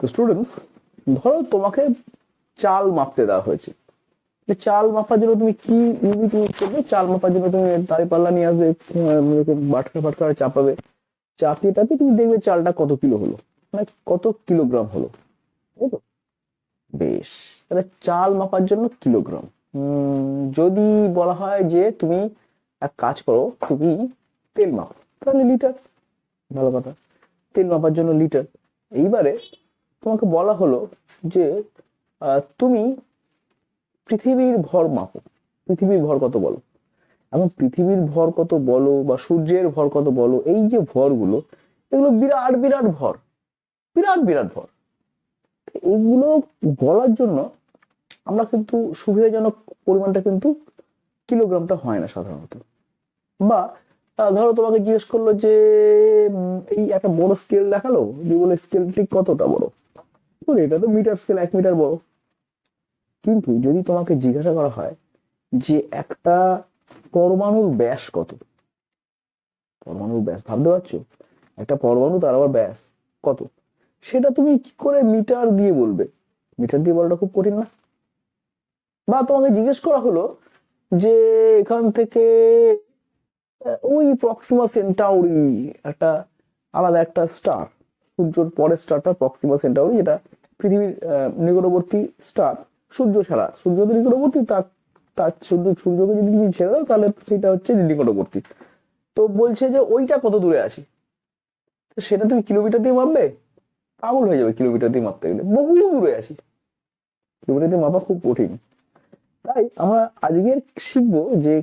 তো স্টুডেন্টস ধরো তোমাকে চাল মাপতে দেওয়া হয়েছে। চাল মাপার জন্য তুমি কি ইউনিট ইউজ করবে? চাল মাপার জন্য তুমি দাঁড়ি পাল্লা নিয়ে আসবে বাটকা ফাটকা চাপাবে। চাপিয়ে টাপিয়ে তুমি দেখবে চালটা কত কিলো হলো? মানে কত কিলোগ্রাম হলো? তাই তো? বেশ। তাহলে চাল মাপার জন্য কিলোগ্রাম। যদি বলা হয় যে তুমি এক কাজ করো, তুমি তেল মাপো। তাহলে লিটার। ভালো কথা। তেল মাপার জন্য লিটার। এইবারে তোমাকে বলা হলো যে তুমি পৃথিবীর ভর মাপো। পৃথিবীর ভর কত বলো? এখন পৃথিবীর ভর কত বলো বা সূর্যের ভর কত বলো, এই যে ভরগুলো, এগুলো বিরাট বিরাট ভর। বিরাট বিরাট ভর। এইগুলো বলার জন্য আমরা কিন্তু সুবিধাজনক পরিমাণটা কিন্তু কিলোগ্রামটা হয় না সাধারণত। বা ধরো তোমাকে জিজ্ঞেস করল যে এই একটা বড় স্কেল দেখাল? যে বলে স্কেলটি কতটা বড়? বলে, এটা তো মিটার স্কেল এক মিটার বড়। কিন্তু যদি তোমাকে জিজ্ঞাসা করা হয় যে একটা পরমাণুর ব্যাস কত? পরমাণুর ব্যাস ভাবতে পারছ? একটা পরমাণু তার আবার ব্যাস কত? সেটা তুমি কি করে মিটার দিয়ে বলবে? মিটার দিয়ে বলাটা খুব কঠিন না। বা তোমাকে জিজ্ঞেস করা হলো যে এখান থেকে ওই প্রক্সিমা সেন্টাউরি একটা আলাদা একটা স্টার সূর্যর পরের স্টারটা প্রক্সিমা সেন্টাউরি যেটা পৃথিবীর নিকটবর্তী স্টার সূর্য ছাড়া। সূর্য তো নিকটবর্তী তার তার সূর্য, সূর্যকে যদি তুমি ছেড়ে দাও, তাহলে সেটা হচ্ছে নিকটবর্তী। তো বলছে যে ওইটা কত দূরে আছে? সেটা তুমি কিলোমিটার দিয়ে মাপবে? পাগল হয়ে যাবে কিলোমিটার দিয়ে মাপতে গেলে। বহু দূরে আছি। কিলোমিটার দিয়ে মাপা খুব কঠিন। তাই আমরা আজকে শিখব যে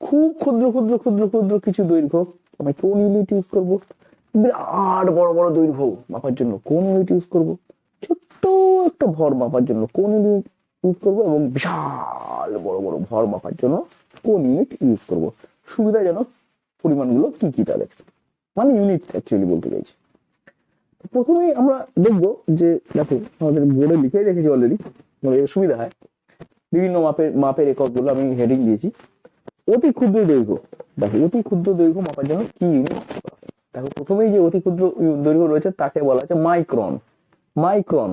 খুব ক্ষুদ্র ক্ষুদ্র ক্ষুদ্র ক্ষুদ্র কিছু দৈর্ঘ্য আমরা কোন ইউনিট ইউজ করব? বিরাট বড় বড় দৈর্ঘ্য মাপার জন্য। কোন ইউনিট ইউজ করব? ছোট্ট একটা ভর মাপার জন্য কোন ইউনিট ইউজ করব এবং বিশাল বড় বড় ভর মাপার জন্য কোন ইউনিট ইউজ করব? সুবিধাজনক পরিমাণগুলো কি কি তাদের মানে ইউনিট অ্যাকচুয়ালি বলতে চাইছি। প্রথমেই আমরা দেখব যে, দেখো, আমাদের বোর্ডে লিখে রেখেছি অলরেডি সুবিধা হয়। বিভিন্ন মাপের মাপের এককগুলো আমি হেডিং দিয়েছি। অতি ক্ষুদ্র দৈর্ঘ্য, দেখো, অতি ক্ষুদ্র দৈর্ঘ্য মাপার জন্য কি ইউনিট দেখো প্রথমেই যে অতি ক্ষুদ্র দৈর্ঘ্য রয়েছে, তাকে বলা হচ্ছে মাইক্রন মাইক্রন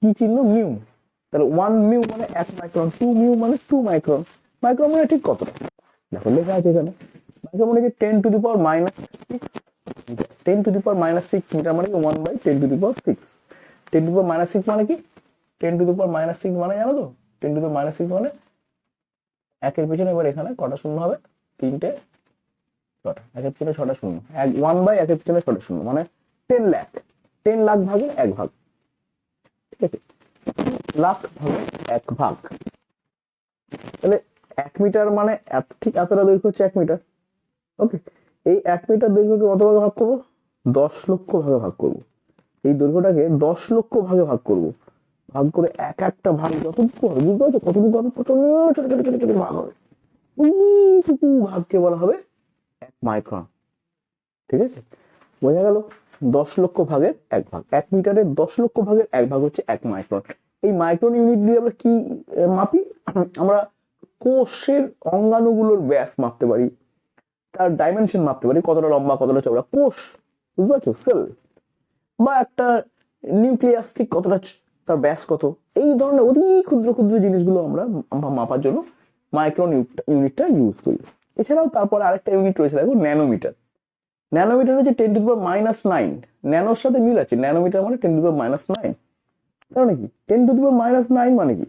কি চিহ্ন? মিউ তাহলে ওয়ান মিউ মানে এক মাইক্রন টু মিউ মানে টু মাইক্রন মাইক্রন মানে ঠিক কতটা? দেখো, লেখা আছে এখানে। মাইক্রন মানে ten to the power minus six ten to the power minus six metre মানে one by ten to the power six ten to the power minus six মানে কি? Ten to the power minus six মানে জানো তো? Ten to the power minus six মানে একের পিছনে এবার এখানে কটা শূন্য হবে? তিনটে ছটা একের পিছনে ছটা শূন্য, এক ওয়ান বাই একের পিছনে ছটা শূন্য মানে টেন লাখ টেন লাখ ভাগের এক ভাগ, ঠিক আছে? লাখ ভাগের এক ভাগ, তাহলে এক মিটার মানে ঠিক এতটা দৈর্ঘ্য হচ্ছে এক মিটার ওকে এই এক মিটার দৈর্ঘ্যকে কত ভাগে ভাগ করব? দশ লক্ষ ভাগে ভাগ করব, এই দৈর্ঘ্যটাকে দশ লক্ষ ভাগে ভাগ করব, ভাগ করে এক একটা ভাগ যতটুকু হবে, বুঝতে পারছ? কতটুকু হবে? প্রচণ্ড ছোট ছোট ছোট ছোট ভাগ হবে ভাগকে বলা হবে এক মাইক্রন। ঠিক আছে? বোঝা গেল? দশ লক্ষ ভাগের এক ভাগ। এক মিটারের দশ লক্ষ ভাগের এক ভাগ হচ্ছে এক মাইক্রন। এই মাইক্রন ইউনিট দিয়ে আমরা কি মাপি? আমরা কোষের অঙ্গাণুগুলোর ব্যাস মাপতে পারি। তার ডাইমেনশন মাপতে পারি। কতটা লম্বা, কতটা চওড়া। কোষ, বুঝতে পারছ? সেল বা একটা নিউক্লিয়াস ঠিক কতটা তার ব্যাস কত? এই ধরনের অতি ক্ষুদ্র ক্ষুদ্র জিনিসগুলো আমরা মাপার জন্য মাইক্রন ইউনিটটা ইউজ করি। এছাড়াও তারপর আরেকটা ইউনিট রয়েছে, দেখো ন্যানোমিটার ন্যানোমিটার হচ্ছে ten to power minus nine ন্যানোর সাথে মিল আছে ন্যানোমিটার মানে ten to power minus nine তার মানে কি? Ten to power minus nine মানে কি?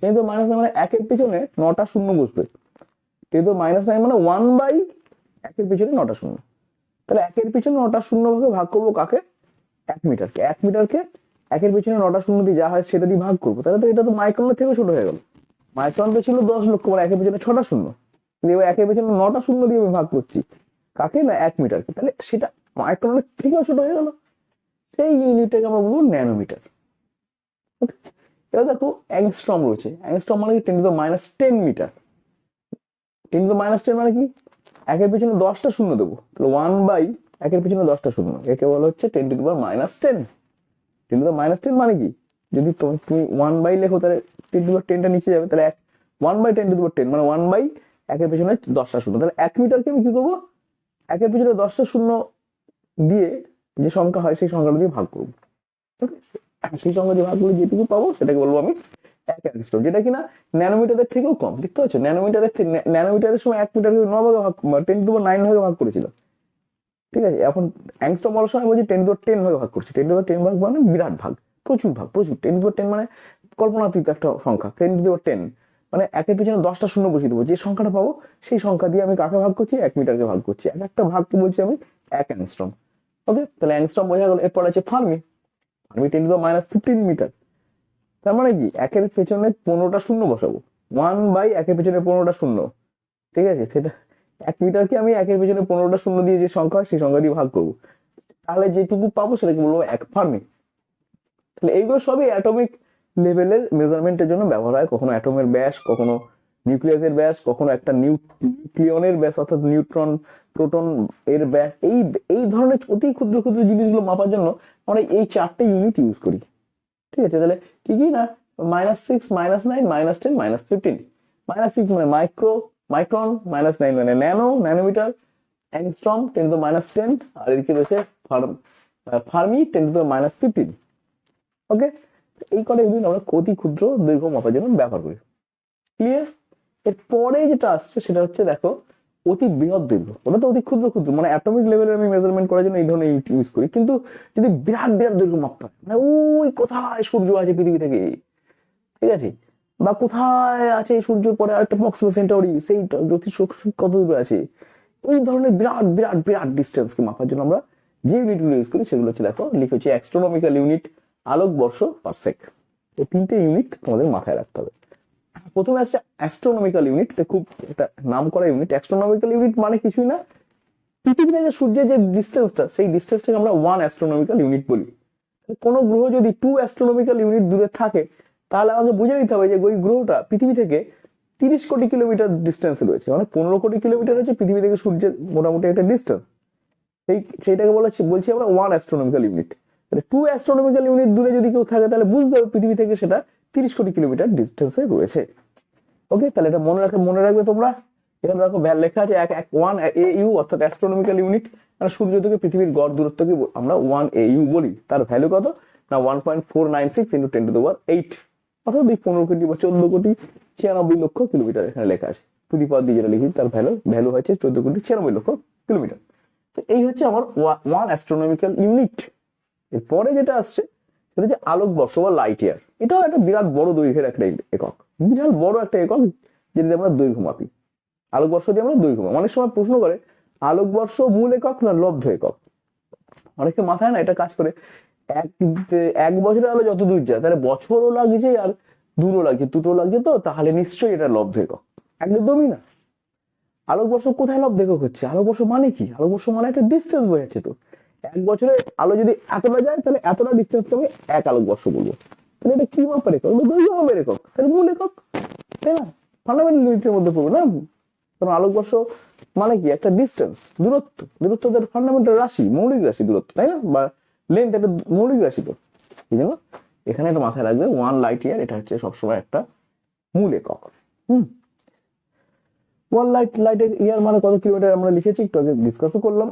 টেন টু মাইনাস নাইন মানে একের পিছনে নটা শূন্য বসবে। টেন টু মাইনাস নাইন মানে ওয়ান বাই একের পিছনে নটা শূন্য। তাহলে একের পিছনে নটা শূন্য ভাগে ভাগ করব কাকে? এক মিটারকে এক মিটারকে একের পিছনে নটা শূন্য দিয়ে যা হয় সেটা দিয়ে ভাগ করব। তাহলে তো এটা তো মাইক্রনের থেকে ছোট হয়ে গেল। মাইক্রন তো ছিল দশ লক্ষ মানে একের পিছনে ছটা শূন্য। কিন্তু এবার একের পিছনে নটা শূন্য দিয়ে আমি ভাগ করছি। কাকে? না, এক মিটারকে। তাহলে সেটা মাইক্রনের থেকেও ছোট হয়ে গেল। সেই ইউনিটটাকে আমরা বলব ন্যানোমিটার এবার দেখো অ্যাংস্ট্রম রয়েছে। অ্যাংস্ট্রম মানে কি? Ten to minus ten metre ten to minus ten মানে কি? একের পিছনে দশটা শূন্য দেবো। তাহলে ওয়ান বাই একের পিছনে দশটা শূন্য। একে বলা হচ্ছে ten to power minus ten ten to minus ten মানে কি? যদি তুমি তুমি ওয়ান বাই লেখো, তাহলে টেন টু টেনটা নিচে যাবে। তাহলে এক one by ten to ten মানে ওয়ান বাই একের পিছনে দশটা শূন্য। তাহলে এক মিটারকে আমি কি করব? একের পিছনে দশটা শূন্য দিয়ে যে সংখ্যা হয় সেই সংখ্যাটা দিয়ে ভাগ করব। সেই সংখ্যা দিয়ে ভাগ করে যেটুকু পাবো সেটাকে বলব আমি এক অ্যাংস্ট্রম যেটা কিনা ন্যানোমিটারের থেকেও কম। দেখতে পাচ্ছ? ন্যানোমিটারের ন্যানোমিটারের সময় এক মিটারকে ন ভাগে ভাগ টেন টু নাইন ভাগে ভাগ করেছিল। ঠিক আছে? এখন অ্যাংস্ট্রম বলার সময় বলছি টেন টু টেন ভাগে ভাগ করছি। টেন টু টেন ভাগ মানে বিরাট ভাগ, প্রচুর ভাগ, প্রচুর। টেন টু টেন মানে কল্পনাতীত একটা সংখ্যা টেন টু টেন মানে একের পিছনে দশটা শূন্য বসিয়ে দেবো। যে সংখ্যাটা পাবো, সেই সংখ্যা দিয়ে আমি কাকে ভাগ করছি? এক মিটারকে ভাগ করছি। এক একটা ভাগকে বলছি আমি? এক অ্যাংস্ট্রম ওকে তাহলে অ্যাংস্ট্রম বোঝা গেল, এরপর আছে fermi. Fermi ten to minus fifteen metre তার মানে কি? একের পেছনে পনেরোটা শূন্য বসাবো। ওয়ান বাই একের পেছনে পনেরোটা শূন্য। ঠিক আছে? সেটা এক মিটারকে আমি একের পেছনে পনেরোটা শূন্য দিয়ে যে সংখ্যা সেই সংখ্যা দিয়ে ভাগ করব। তাহলে যেটুকু পাবো সেটাকে বলব এক ফার্মি। তাহলে এইগুলো সবই অ্যাটমিক লেভেলের মেজারমেন্টের জন্য ব্যবহার হয়। কখনো অ্যাটমের ব্যাস, কখনো নিউক্লিয়াসের ব্যাস, কখনো একটা নিউক্লিয়নের ব্যাস, অর্থাৎ নিউট্রন প্রোটন এর ব্যাস। এই এই ধরনের অতি ক্ষুদ্র ক্ষুদ্র জিনিসগুলো মাপার জন্য আমরা এই চারটে ইউনিট ইউজ করি। ঠিক আছে? তাহলে কি কি না? Minus six minus nine minus ten minus fifteen minus six মানে মাইক্রো মাইক্রন মাইনাস নাইন মানে nano nanometre angstrom ten to minus ten আর এদিকে রয়েছে ferm fermi ten to minus fifteen okay এই কটা ইউনিট আমরা অতি ক্ষুদ্র, দৈর্ঘ্য মাপার জন্য ব্যবহার করি। ক্লিয়ার এরপরে যেটা আসছে সেটা হচ্ছে দেখো, অতি বৃহৎ দৈর্ঘ্য। ওটা তো অতি ক্ষুদ্র ক্ষুদ্র। মানে অ্যাটমিক লেভেলের আমি মেজারমেন্ট করার জন্য এই ধরনের ইউনিট ইউজ করি। কিন্তু যদি বিরাট বিরাট দৈর্ঘ্য মাপতে হয় মানে ওই কোথায় সূর্য আছে পৃথিবী থেকে? ঠিক আছে? বা কোথায় আছে সূর্যের পরে আরেকটা প্রক্সিমা সেন্টারি সেই জ্যোতিষ কত দূরে আছে? এই ধরনের বিরাট বিরাট বিরাট ডিস্টেন্সকে মাপার জন্য আমরা যে ইউনিটগুলো ইউজ করি, সেগুলো হচ্ছে দেখো, লিখে হচ্ছে অ্যাস্ট্রোনমিক্যাল ইউনিট আলোকবর্ষ পার সেক এই তিনটে ইউনিট তোমাদের মাথায় রাখতে হবে। প্রথমে আসছে অ্যাস্ট্রোনমিক্যাল ইউনিট খুব একটা নাম করা ইউনিট অ্যাস্ট্রোনমিক্যাল ইউনিট মানে কিছুই না। পৃথিবী থেকে সূর্যের যে ডিস্টেন্সটা সেই ডিস্টেন্সটাকে আমরা ওয়ান অ্যাস্ট্রোনমিক্যাল ইউনিট বলি। কোনো গ্রহ যদি টু অ্যাস্ট্রোনমিক্যাল ইউনিট দূরে থাকে, তাহলে আমাকে বুঝে নিতে হবে যে ওই গ্রহটা পৃথিবী থেকে তিরিশ কোটি কিলোমিটার ডিস্টেন্সে রয়েছে। মানে পনেরো কোটি কিলোমিটার হচ্ছে পৃথিবী থেকে সূর্যের মোটামুটি একটা ডিস্টেন্স সেই, সেইটাকে বলা বলছি আমরা one astronomical unit two astronomical unit দূরে যদি কেউ থাকে, তাহলে বুঝতে হবে পৃথিবী থেকে সেটা তিরিশ কোটি কিলোমিটার ডিস্টেন্সে রয়েছে। ওকে তাহলে এটা মনে রাখে মনে রাখবে তোমরা। এখানে দেখো লেখা আছে, এক এক ওয়ান এ ইউ অর্থাৎ অ্যাস্ট্রোনমিক্যাল ইউনিট মানে সূর্য থেকে পৃথিবীর গড় দূরত্বকে আমরা ওয়ান এ ইউ বলি। তার ভ্যালু কত? না one point four nine six into ten to দেওয়ার এইট অর্থাৎ ওই পনেরো কোটি বা চোদ্দ কোটি ছিয়ানব্বই লক্ষ কিলোমিটার এখানে লেখা আছে। টু দি পাওয়ার দিয়ে যেটা লিখি, তার ভ্যালু ভ্যালু হয়েছে চোদ্দ কোটি ছিয়ানব্বই লক্ষ কিলোমিটার তো এই হচ্ছে আমার ওয়ান অ্যাস্ট্রোনমিক্যাল ইউনিট এরপরে যেটা আসছে, সেটা হচ্ছে আলোকবর্ষ বা লাইট ইয়ার এটাও একটা বিরাট বড় দৈর্ঘ্যের একটা একক। বিশাল বড় একটা একক যেটাতে আমরা দৈর্ঘ্য মাপি। আলোকবর্ষ দিয়ে আমরা দৈর্ঘ্য মাপি। অনেক সময় প্রশ্ন করে, আলোকবর্ষ মূল একক না লব্ধ একক? অনেকে মাথায় না এটা কাজ করে, এক এক বছরের আলো যত দূর যায়, তাহলে বছরও লাগছে আর দূরও লাগছে দুটো লাগছে তো, তাহলে নিশ্চয়ই এটা লব্ধ একক। একদমই না। আলোকবর্ষ কোথায় লব্ধ একক হচ্ছে? আলোকবর্ষ মানে কি? আলোকবর্ষ মানে একটা ডিস্টেন্স বোঝাচ্ছে তো। এক বছরে আলো যদি এতটা যায়, তাহলে এতটা ডিস্টেন্সকে আমি এক আলোকবর্ষ বলব। তাহলে এটা কি মাপের একক দৈর্ঘ্য মাপের একক। তাহলে মূল একক, তাই না? ফান্ডামেন্টাল ইউনিটের মধ্যে পড়বে, না? কারণ আলোকবর্ষ মানে কি? একটা ডিস্টেন্স দূরত্ব। দূরত্ব তার ফান্ডামেন্টাল রাশি, মৌলিক রাশি দূরত্ব, তাই না? বা লেন্থ একটা মৌলিক রাশি তো। এই জন্য এখানে একটা মাথায় রাখবে ওয়ান লাইট ইয়ার এটা হচ্ছে সবসময় একটা মূল একক। হুম? ওয়ান লাইট লাইটের ইয়ার মানে কত কিলোমিটার আমরা লিখেছি, একটু আগে করলাম।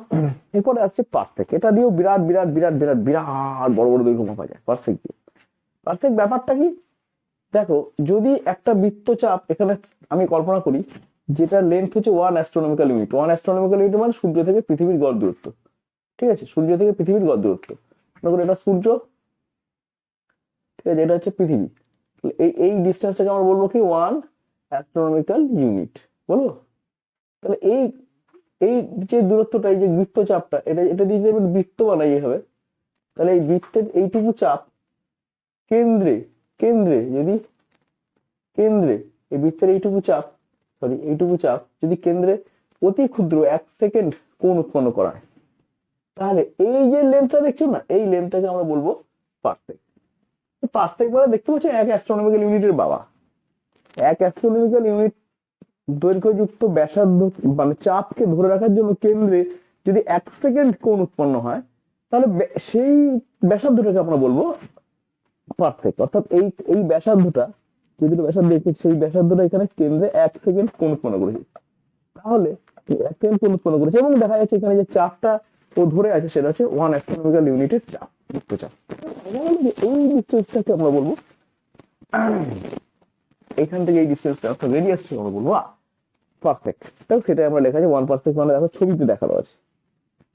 এরপরে আসছে পারফেক্ট এটা দিয়েও বিরাট বিরাট বিরাট বিরাট বিরাট বড় বড় দৈর্ঘ্য মাপা যায় পারফেক্ট দিয়ে। পারফেক্ট ব্যাপারটা কি? দেখো, যদি একটা বৃত্তচাপ, এখানে আমি কল্পনা করি যেটা লেন্থ হচ্ছে one astronomical unit one astronomical unit মানে সূর্য থেকে পৃথিবীর গড় দূরত্ব। ঠিক আছে? সূর্য থেকে পৃথিবীর গড় দূরত্ব। মনে এটা সূর্য, ঠিক আছে? এটা হচ্ছে পৃথিবী। এই এই ডিস্টেন্সটাকে আমরা বলব কি? ওয়ান অ্যাস্ট্রোনমিক্যাল ইউনিট বলব তাহলে এই এই যে দূরত্বটা, এই যে বৃত্তচাপটা, এটা এটা দিয়ে যদি বৃত্ত বানাই হবে তাহলে এই বৃত্তের এইটুকু চাপ কেন্দ্রে কেন্দ্রে যদি, কেন্দ্রে এই বৃত্তের এইটুকু চাপ সরি এইটুকু চাপ যদি কেন্দ্রে অতি ক্ষুদ্র এক সেকেন্ড কোন উৎপন্ন করা হয়, তাহলে এই যে লেন্থটা দেখছ না, এই লেন্থটাকে আমরা বলব পারফেক্ট পারফেক্ট বলে দেখতে পাচ্ছ এক অ্যাস্ট্রোনমিক্যাল ইউনিটের বাবা। এক অ্যাস্ট্রোনমিক্যাল ইউনিট দৈর্ঘ্যযুক্ত ব্যাসার্ধ মানে চাপকে ধরে রাখার জন্য কেন্দ্রে যদি এক সেকেন্ড কোণ উৎপন্ন হয়, তাহলে সেই ব্যাসার্ধটাকে আমরা বলব পারফেক্ট অর্থাৎ এই এই ব্যাসার্ধটা যে দুটো ব্যাসার্ধ দেখছি সেই ব্যাসার্ধটা এখানে কেন্দ্রে এক সেকেন্ড কোণ উৎপন্ন করেছে। তাহলে এক সেকেন্ড কোণ উৎপন্ন করেছে এবং দেখা যাচ্ছে এখানে যে চাপটা ও ধরে আছে সেটা হচ্ছে ওয়ান অ্যাস্ট্রোনমিক্যাল ইউনিটের চাপ মুক্ত চাপ। এই ডিস্টেন্সটাকে আমরা বলব, এখান থেকে এই ডিস্টেন্সটা অর্থাৎ রেডিয়াসকে আমরা বলব পারফেক্ট দেখো সেটাই আমরা লেখা আছে ওয়ান পারফেক্ট মানে দেখো ছবিতে দেখানো আছে।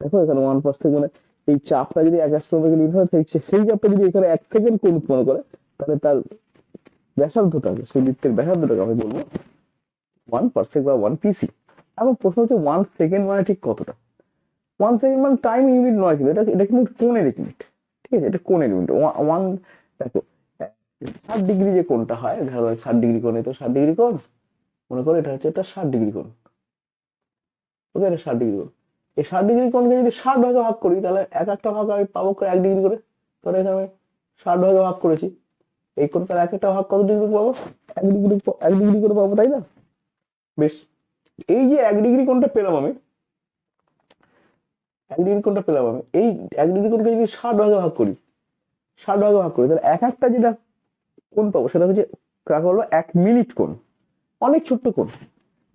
দেখো এখানে ওয়ান পারফেক্ট মানে এই চাপটা যদি এক অ্যাস্ট্রোনমিক্যাল ইউনিট হয়, সেই- চাপটা যদি এখানে এক সেকেন্ড কোণ উৎপন্ন করে, তাহলে তার ব্যাসার্ধটাকে সেই বৃত্তের ব্যাসার্ধটাকে আমি বলব ওয়ান পার্সেন্ট বা ওয়ান পিসি এখন প্রশ্ন হচ্ছে ওয়ান সেকেন্ড মানে ঠিক কতটা? ওয়ান সেকেন্ড মানে টাইম ইউনিট নয় কিন্তু, এটা এটা কিন্তু কোণের ইউনিট ঠিক আছে, এটা কোণের ইউনিট ওয়ান দেখো ষাট ডিগ্রি যে কোণটা হয়, ধরো ষাট ডিগ্রি কোণে তো ষাট ডিগ্রি কোণ। মনে করো এটা হচ্ছে একটা ষাট ডিগ্রি কোণ। ওকে, এটা ষাট ডিগ্রি কোণ। এই ষাট ডিগ্রি কোণকে যদি ষাট ভাগে ভাগ করি, তাহলে এক একটা ভাগ আমি পাবো করে এক ডিগ্রি করে? তাহলে এখানে ষাট ভাগে ভাগ করেছি। এই কোণ তাহলে এক একটা ভাগ কত ডিগ্রি পাবো? এক ডিগ্রি এক ডিগ্রি করে পাবো, তাই না? বেশ। এই যে এক ডিগ্রি কোণটা পেলাম আমি, এক ডিগ্রি কোণটা পেলাম আমি, এই এক ডিগ্রি কোণকে যদি ষাট ভাগে ভাগ করি, ষাট ভাগে ভাগ করি, তাহলে এক একটা যেটা কোণ পাবো, সেটা হচ্ছে কাকে বলব এক মিনিট কোণ। অনেক ছোট্ট কোণ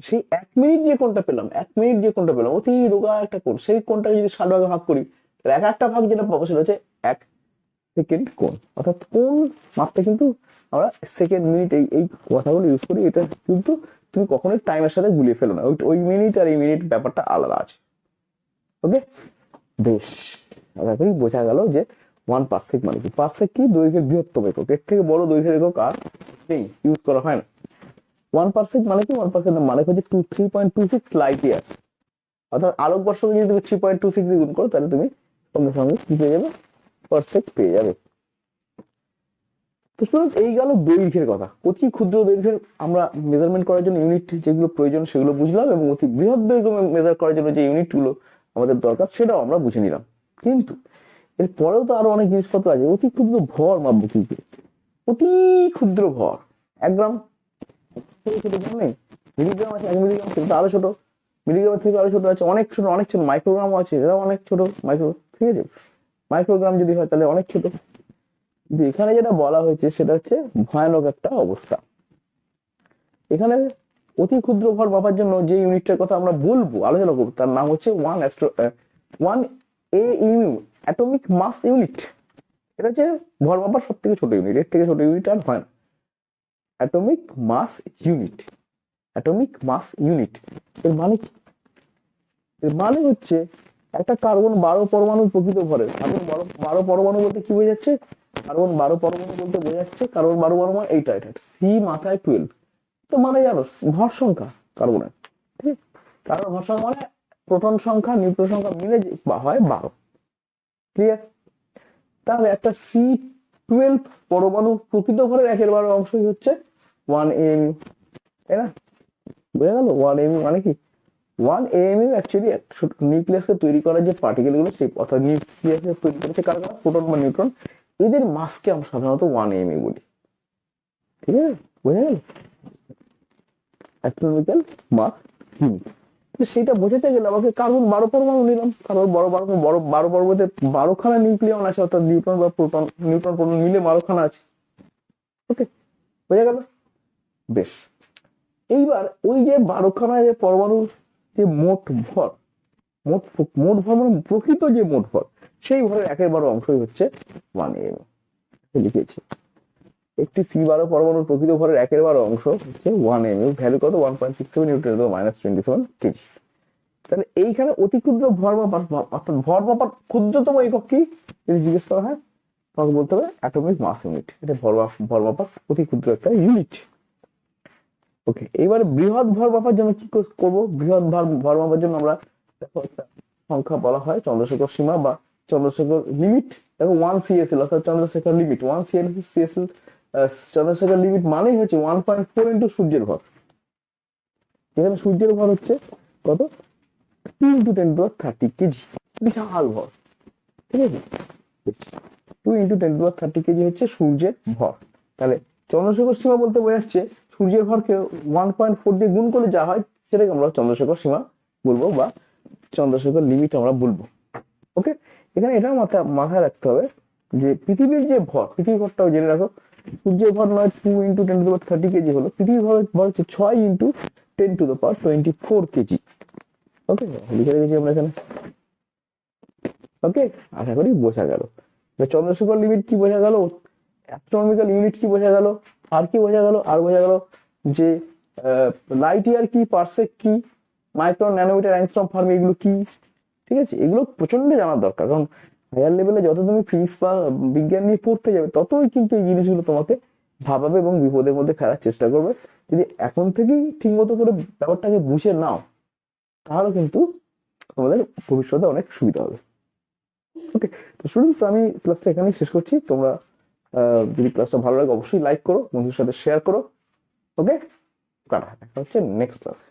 সেই এক মিনিট যে কোনটা পেলাম, এক মিনিট যে কোনটা পেলাম, অতি রোগা একটা কোণ সেই কোণটাকে যদি ষাট ভাগে ভাগ করি এক একটা ভাগ যেটা পাবো, সেটা হচ্ছে এক সেকেন্ড কোণ অর্থাৎ কোন মাপটা কিন্তু আমরা সেকেন্ড মিনিট এই এই কথাগুলো ইউজ করি, এটা কিন্তু তুমি কখনোই টাইমের সাথে গুলিয়ে ফেলো না। ওই মিনিট আর এই মিনিট ব্যাপারটা আলাদা আছে। ওকে বেশ। তাড়াতাড়ি বোঝা গেল যে ওয়ান পার্সেক মানে কি? পার্সেক কি? দৈর্ঘ্যের বৃহত্তম একক। এর থেকে বড় দৈর্ঘ্যের একক আর নেই। ইউজ করা হয় না। ওয়ান পার্সেক মানে কি? ওয়ান পার্সেন্ট মানে হচ্ছে two three point two six light year অর্থাৎ আলোকবর্ষকে যদি তুমি থ্রি পয়েন্ট টু সিক্স গুণ করো, তাহলে তুমি সঙ্গে সঙ্গে কি পেয়ে যাবে? পার্সেক পেয়ে যাবে। তো স্টুডেন্ট এই গেল দৈর্ঘ্যের কথা। অতি ক্ষুদ্র দৈর্ঘ্যের আমরা মেজারমেন্ট করার জন্য ইউনিট যেগুলো প্রয়োজন সেগুলো বুঝলাম এবং অতি বৃহৎ দৈর্ঘ্য মেজার করার জন্য যে ইউনিটগুলো আমাদের দরকার, সেটাও আমরা বুঝে নিলাম। কিন্তু এর পরেও তো আরও অনেক জিনিসপত্র আছে। অতি ক্ষুদ্র ভর মাপবো কি? অতি ক্ষুদ্র ভর। এক গ্রাম ছোট ছোট গ্রাম মিলিগ্রাম আছে, এক মিলিগ্রাম কিন্তু আরও ছোট। মিলিগ্রামের থেকে আরও ছোট আছে, অনেক ছোট অনেক ছোট মাইক্রোগ্রামও আছে, এরাও অনেক ছোট মাইক্রো ঠিক আছে? মাইক্রোগ্রাম যদি হয়, তাহলে অনেক ছোট। কিন্তু এখানে যেটা বলা হয়েছে, সেটা হচ্ছে ভয়ানক একটা অবস্থা। এখানে অতি ক্ষুদ্র ভর মাপার জন্য যে ইউনিটটার কথা আমরা বলব, আলোচনা করব, তার নাম হচ্ছে one astro one A U atomic mass unit এটা হচ্ছে ভর মাপার সব থেকে ছোট ইউনিট এর থেকে ছোট ইউনিট আর হয় না। Atomic mass unit atomic mass unit এর মানে কি? এর মানে হচ্ছে একটা কার্বন বারো পরমাণু প্রকৃত ভরের কার্বন বারো বারো পরমাণু বলতে কি বোঝাচ্ছে? কার্বন বারো পরমাণু বলতে বোঝাচ্ছে কার্বন বারো পরমাণু এইটা এটা সি মাথায় টুয়েলভ তো মানে জানো ভর সংখ্যা কার্বনের ঠিক? কার্বন ভর সংখ্যা মানে প্রোটন সংখ্যা নিউট্রন সংখ্যা মিলে হয় বারো। ক্লিয়ার তাহলে একটা সি টুয়েলভ পরমাণু প্রকৃত ভরের একের বারো অংশই হচ্ছে ওয়ান এম তাই না? বোঝা গেল? ওয়ান এম মানে কি? ওয়ান এম অ্যাকচুয়ালি নিউক্লিয়াসকে তৈরি করার যে পার্টিকেলগুলো, সেই অর্থাৎ নিউক্লিয়াসকে তৈরি করেছে কারা কারা প্রোটন বা নিউট্রন এদের মাসকে আমরা সাধারণত ওয়ান এম বলি। ঠিক আছে? বোঝা গেল? অ্যাস্ট্রোনমিক্যাল মাস সেটা বোঝাতে গেলে আমাকে কার্বন বারো পরমাণু নিলাম। কার্বন বড় বারো বড় বারো পর্বতে বারোখানা নিউক্লিয়ন আছে, অর্থাৎ নিউট্রন বা প্রোটন নিউট্রন প্রোটন মিলে বারোখানা আছে। ওকে বোঝা গেল? বেশ। এইবার ওই যে বারোখানা যে পরমাণুর যে মোট ভর, মোট মোট ভর মানে প্রকৃত যে মোট ভর, সেই ভরের একের বারো অংশই হচ্ছে ওয়ান এম লিখেছি। একটি সি বারো পরমাণুর প্রকৃত ভরের একের বারো অংশ হচ্ছে ওয়ান এম ভ্যালু কত? One point six seven newton minus twenty seven KG তাহলে এইখানে অতি ক্ষুদ্র ভর মাপার অর্থাৎ ভর মাপার ক্ষুদ্রতম একক কি? যদি জিজ্ঞেস করা হয়, তখন বলতে হবে অ্যাটমিক মাস ইউনিট এটা ভর ভর মাপার অতি ক্ষুদ্র একটা ইউনিট ওকে এবার বৃহৎ ভর মাপার জন্য কি কর- করব? বৃহৎ ভর ভর মাপার জন্য আমরা দেখো একটা সংখ্যা বলা হয় চন্দ্রশেখর সীমা বা চন্দ্রশেখর লিমিট দেখো ওয়ান সিএসএল অর্থাৎ Chandrasekhar limit one CSL Chandrasekhar limit মানেই হচ্ছে ওয়ান পয়েন্ট ফোর ইন্টু সূর্যের ভর। এখানে সূর্যের ভর হচ্ছে কত? Two into ten to thirty KG. বিশাল ভর। ঠিক আছে? Two into ten to thirty KG হচ্ছে সূর্যের ভর। তাহলে চন্দ্রশেখর সীমা বলতে বোঝাচ্ছে সূর্যের ভরকে ওয়ান পয়েন্ট ফোর দিয়ে গুণ করে যা হয়, সেটাকে আমরা চন্দ্রশেখর সীমা বলব বা চন্দ্রশেখর লিমিট আমরা বলব। ওকে এখানে এটা মাথায় মাথায় রাখতে হবে যে পৃথিবীর যে ভর, পৃথিবীর ভরটাও জেনে রাখো। সূর্যের ভর নয় two into ten to power thirty KG হলো। পৃথিবীর ভর ভর হচ্ছে ছয় into ten to the power twenty four KG okay লিখে রেখেছি আমরা এখানে। ওকে আশা করি বোঝা গেল। চন্দ্রশেখর লিমিট কি বোঝা গেল? অ্যাস্ট্রোনমিক্যাল ইউনিট কি বোঝা গেল? আর কি বোঝা গেল? আর বোঝা গেল যে লাইট ইয়ার কি, পার্সেক কি মাইক্রন ন্যানোমিটার অ্যাংস্ট্রম ফার্মি এগুলো কি? ঠিক আছে? এগুলো প্রচণ্ড জানার দরকার। কারণ হায়ার লেভেলে যত তুমি ফিজিক্স বা বিজ্ঞান নিয়ে পড়তে যাবে, ততই কিন্তু এই জিনিসগুলো তোমাকে ভাবাবে এবং বিপদের মধ্যে ফেরার চেষ্টা করবে। যদি এখন থেকেই ঠিক মতো করে ব্যাপারটাকে বুঝে নাও, তাহলে কিন্তু তোমাদের ভবিষ্যতে অনেক সুবিধা হবে। ওকে তো স্টুডেন্টস আমি ক্লাসটা এখানেই শেষ করছি। তোমরা যদি ক্লাসটা ভালো লাগে, অবশ্যই লাইক করো বন্ধুর সাথে শেয়ার করো ওকে কাটা হচ্ছে নেক্সট ক্লাসে